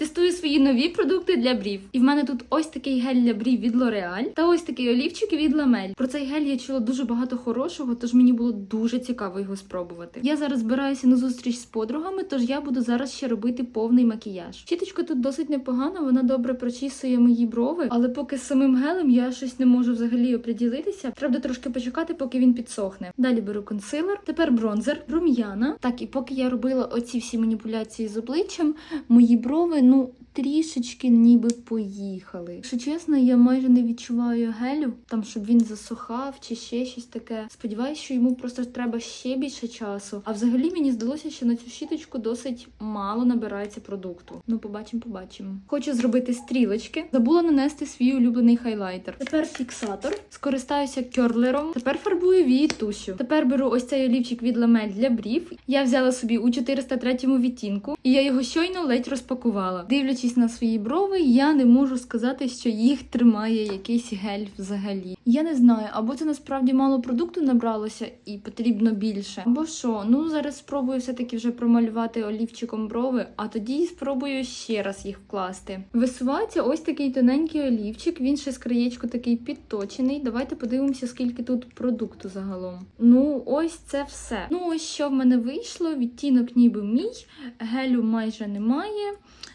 Тестую свої нові продукти для брів. І в мене тут ось такий гель для брів від L'Oreal та ось такий олівчик від Ламель. Про цей гель я чула дуже багато хорошого, тож мені було дуже цікаво його спробувати. Я зараз збираюся на зустріч з подругами, тож я буду зараз ще робити повний макіяж. Щіточка тут досить непогана, вона добре прочісує мої брови, але поки з самим гелем я щось не можу взагалі оприділитися. Треба трошки почекати, поки він підсохне. Далі беру консилер, тепер бронзер, рум'яна. Так, і поки я робила оці всі маніпуляції з обличчям, мої брови, ну. Трішечки ніби поїхали. Якщо чесно, я майже не відчуваю гелю, там щоб він засухав чи ще щось таке. Сподіваюсь, що йому просто треба ще більше часу. А взагалі мені здалося, що на цю щіточку досить мало набирається продукту. Ну, побачимо, побачимо. Хочу зробити стрілочки. Забула нанести свій улюблений хайлайтер. Тепер фіксатор. Скористаюся кьорлером. Тепер фарбую вії тушю. Тепер беру ось цей олівчик від ламель для брів. Я взяла собі у 403 відтінку, і я його щойно ледь розпакувала. Дивлячись на свої брови, я не можу сказати, що їх тримає якийсь гель взагалі. Я не знаю, або це насправді мало продукту набралося і потрібно більше, або що. Ну зараз спробую все-таки вже промалювати олівчиком брови, а тоді спробую ще раз їх вкласти. Висувається ось такий тоненький олівчик. Він ще з краєчку такий підточений. Давайте подивимося, скільки тут продукту загалом. Ну, ось це все. Ну, ось що в мене вийшло. Відтінок ніби мій, гелю майже немає.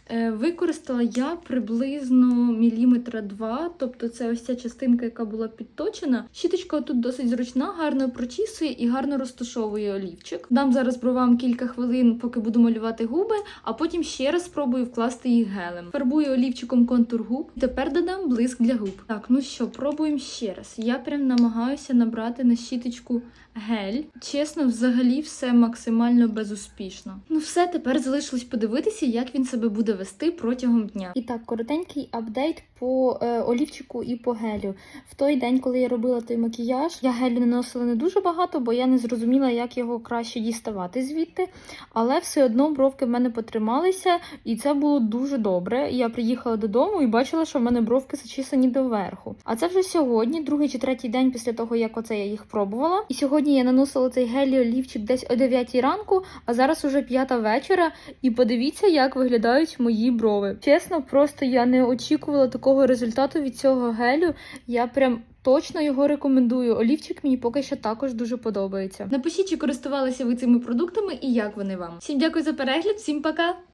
Е, Використала я приблизно міліметра два, тобто це ось ця частинка, яка була підточена. Щіточка тут досить зручна, гарно прочісує і гарно розташовує олівчик. Дам зараз бровам кілька хвилин, поки буду малювати губи, а потім ще раз спробую вкласти їх гелем. Фарбую олівчиком контур губ. Тепер додам блиск для губ. Так, ну що, пробуємо ще раз. Я прям намагаюся набрати на щіточку гель. Чесно, взагалі все максимально безуспішно. Ну все, тепер залишилось подивитися, як він себе буде вести протягом дня. І так, коротенький апдейт по е, олівчику і по гелю. В той день, коли я робила той макіяж, я гелю наносила не дуже багато, бо я не зрозуміла, як його краще діставати звідти. Але все одно бровки в мене потрималися, і це було дуже добре. Я приїхала додому і бачила, що в мене бровки зачісані доверху. А це вже сьогодні, другий чи третій день після того, як оце я їх пробувала. І сьогодні я наносила цей гелі олівчик десь о 9 ранку, а зараз уже п'ята вечора. І подивіться, як виглядають мої брови. Чесно, просто я не очікувала такого результату від цього гелю. Я прям. Точно його рекомендую. Олівчик мені поки що також дуже подобається. Напишіть, чи користувалися ви цими продуктами і як вони вам. Всім дякую за перегляд, всім пока!